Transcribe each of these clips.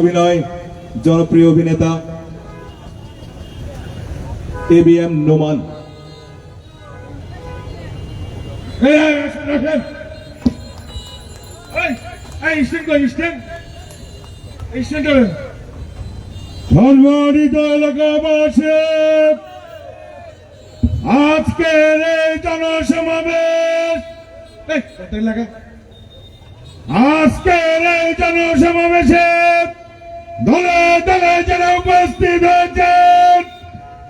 অভিনয় জনপ্রিয় অভিনেতা এ বি এম নোমান। সম্মানিত এলাকাবাসী আজকের এই জনসমাবেশ। আজকের এই জনসমাবেশে দলে দলে যারা উপস্থিত হয়েছেন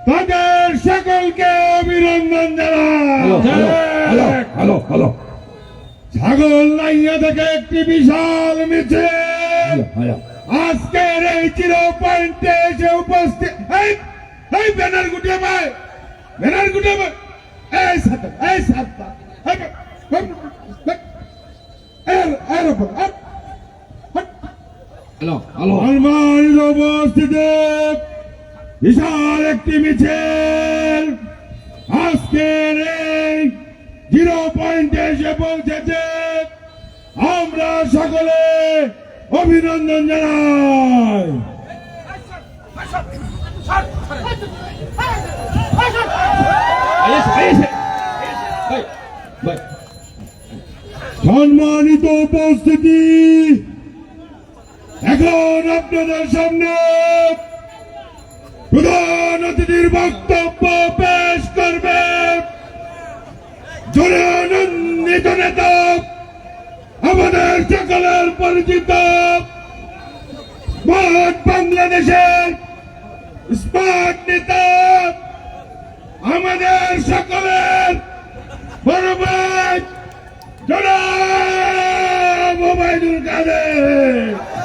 তাদের সকলকে অভিনন্দন জানাই হ্যালো ছাগল নাইয়া থেকে একটি বিশাল মিছিল আজকের এই জিরো পয়েন্টে এসে উপস্থিত এই এই ব্যানার গুটিয়ে ভাই ব্যানার গুটিয়ে ভাই এই সাতটা এই সাতটা এই, এই, এই, এই, এই, ওপর, এই, এই। সম্মানিত উপস্থিতি। বিশাল একটি মিছিল। আজকের এই জিরো পয়েন্টে এসে পৌঁছেছে। আমরা সকলে অভিনন্দন জানাই। সম্মানিত উপস্থিতি। এখন আপনাদের সামনে। প্রধান অতিথির বক্তব্য পেশ করবে। জোরে আনন্দিত নেতা, আমাদের সকলের পরিচিত স্মার্ট বাংলাদেশের স্মার্ট নেতা, আমাদের সকলের বড় ভাই জনাব ওবায়দুল কাদের কাউয়া কাউয়া কাউয়া ভাইয়ের আগমন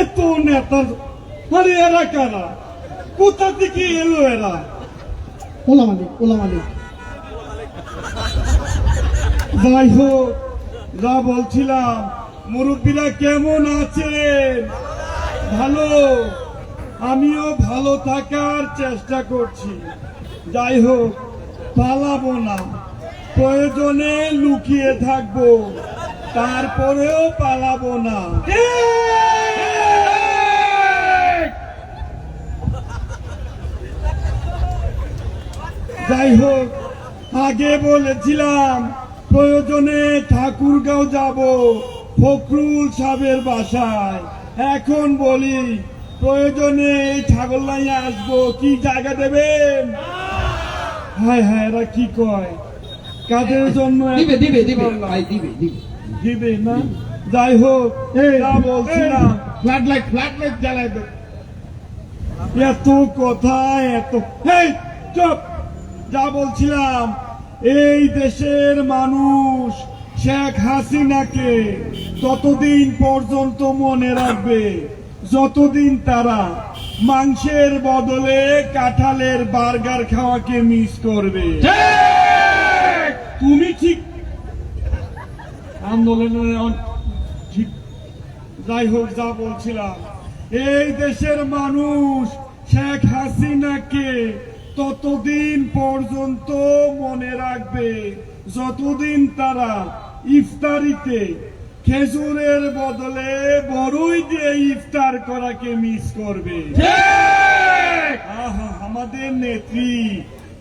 এত নেতা কারা? কোথা থেকে এলো এরা? যাই হোক, যা বলছিলাম, মুরব্বীরা কেমন আছেন? ভালো? আমিও ভালো থাকার চেষ্টা করছি। যাই হোক, পালাবো না। প্রয়োজনে লুকিয়ে থাকব। তারপরেও পালাবো না। যাই হোক আগে বলেছিলাম প্রয়োজনে ঠাকুরগাঁও যাব ফখরুল সাহেবের বাসায়। এখন বলি প্রয়োজনে এই ছাগলনাইয়া আসব। কি জায়গা দেবেন? হায় হায় এরা কি কয়? কাদের জন্য দিবে দিবে দিবে। দিবে দিবে। দিবে না। যাই হোক যা বলছিলাম ফ্ল্যাট লাইট ফ্ল্যাট লাইট জ্বালাই দে। এত কথা এত হেই চুপ! যা বলছিলাম এই দেশের মানুষ শেখ হাসিনাকে ততদিন পর্যন্ত মনে রাখবে যতদিন তারা মাংসের বদলে কাঁঠালের বার্গার খাওয়াকে মিস করবে। তুমি ঠিক আন্দোলনের ঠিক যাই হোক যা বলছিলাম। এই দেশের মানুষ শেখ হাসিনাকে ততদিন পর্যন্ত মনে রাখবে যতদিন তারা ইফতারিতে খেজুরের বদলে বড়ই দিয়ে ইফতার করাকে মিস করবে। আহা, আমাদের নেত্রী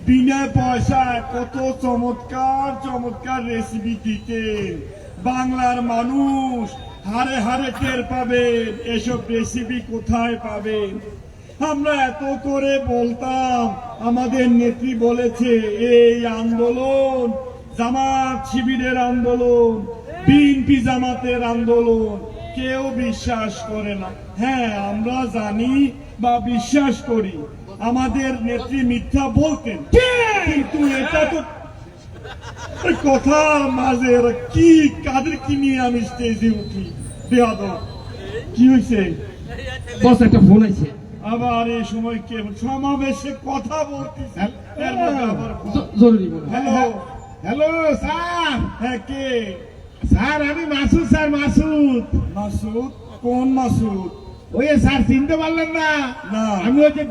বিনা পয়সায় কত চমৎকার চমৎকার রেসিপি দিতেন। বাংলার মানুষ হারে হারে টের পাবেন এসব রেসিপি কোথায় পাবেন আমরা এত করে বলতাম, আমাদের নেত্রী বলেছে, এই আন্দোলন, জামাত শিবিরের আন্দোলন, বিএনপি জামাতের আন্দোলন, কেউ বিশ্বাস করে না। হ্যাঁ আমরা জানি বা বিশ্বাস করি, আমাদের নেত্রী মিথ্যা বলতেন, কিন্তু এটা তো এই কথার মাঝে ওরা কি কাদের কি নিয়ে আমি স্টেজে উঠি? বেয়াদ কি হয়েছে বস একটা ফোন আছে আবার এই সময় কে সমাবেশে কথা বলতেছে। জ- জরুরি বলো। হ্যালো। Hello sir. হ্যাঁ কে? স্যার আমি মাসুদ স্যার মাসুদ। মাসুদ? কোন মাসুদ? ওই স্যার চিনতে পারলেন না। আমি ওই যে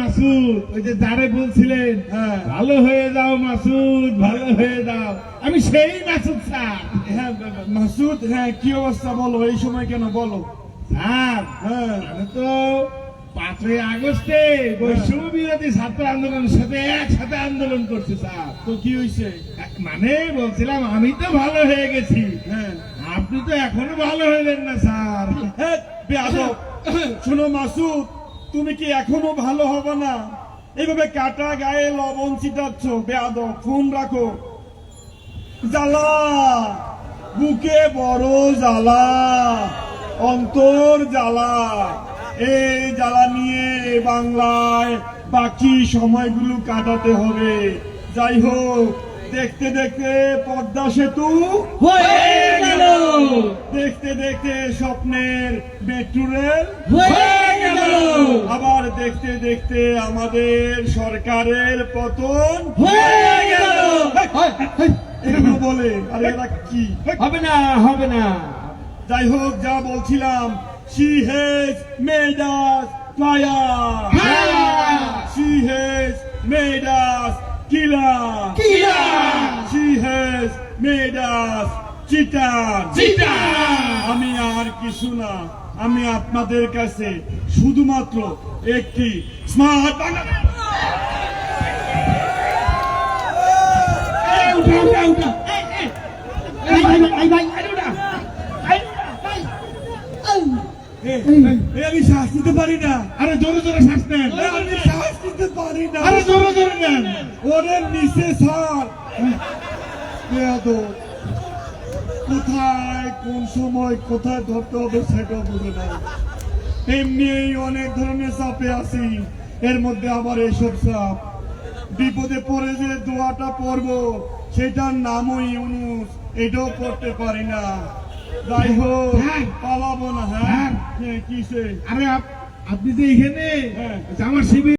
মাসুদ ওই যে যারে বলছিলেন হ্যাঁ। ভালো হয়ে যাও মাসুদ ভালো হয়ে যাও। আমি সেই মাসুদ স্যার। হ্যাঁ মাসুদ হ্যাঁ কি অবস্থা বলো এই সময় কেন বলো? স্যার হ্যাঁ। আমি তো পাঁচই আগস্টে বৈষম্য বিরোধী ছাত্র আন্দোলনের সাথে একসাথে আন্দোলন করছি স্যার। তো কি হয়েছে মানে বলছিলাম আমি তো ভালো হয়ে গেছি। হ্যাঁ। আপনি তো এখনও ভালো হইলেন না স্যার। হ্যাঁ শোনো মাসুদ, তুমি কি এখনও ভালো হবে না? এইভাবে কাটা গায়ে লবণ ছিটাচ্ছ, বেয়াদব ফোন রাখো। জ্বালা, বুকে বড় জ্বালা, অন্তর জ্বালা। এই জ্বালা নিয়ে বাংলায় বাকি সময়গুলো কাটাতে হবে। যাই হোক দেখতে দেখতে পদ্মা সেতু হয়ে গেল। দেখতে দেখতে স্বপ্নের মেট্রো রেল হয়ে গেল। আবার দেখতে দেখতে আমাদের সরকারের পতন হয়ে গেল। এগুলো বলে আরে এরা কি? হবে না হবে না। যাই হোক যা বলছিলাম fire Fire! she has made us killer Killer! she has made us চিটা আমি আর কিছু না আমি আপনাদের কাছে শুধুমাত্র একটি স্মার্ট বাংলাদেশ আমি শ্বাস নিতে পারি না। আরে জোরে জোরে শ্বাস নেন। আমি শ্বাস নিতে পারি না। আরে জোরে জোরে নেন। ওদের নিচে স্যার বেয়াদব। কোথায় কোন সময় কোথায় ধরতে হবে সেটা বুঝে না এমনি অনেক ধরনের চাপে আছি এর মধ্যে আবার চাপ বিপদে পড়ে যে দোয়াটা পড়ব সেটার নামও ইউনুস এটাও পড়তে পারি না যাই হোক হ্যাঁ। পালাবো না হ্যাঁ হ্যাঁ। হ্যাঁ কিসে আরে আপ- আপনি যে এখানে হ্যাঁ। আমার শিবির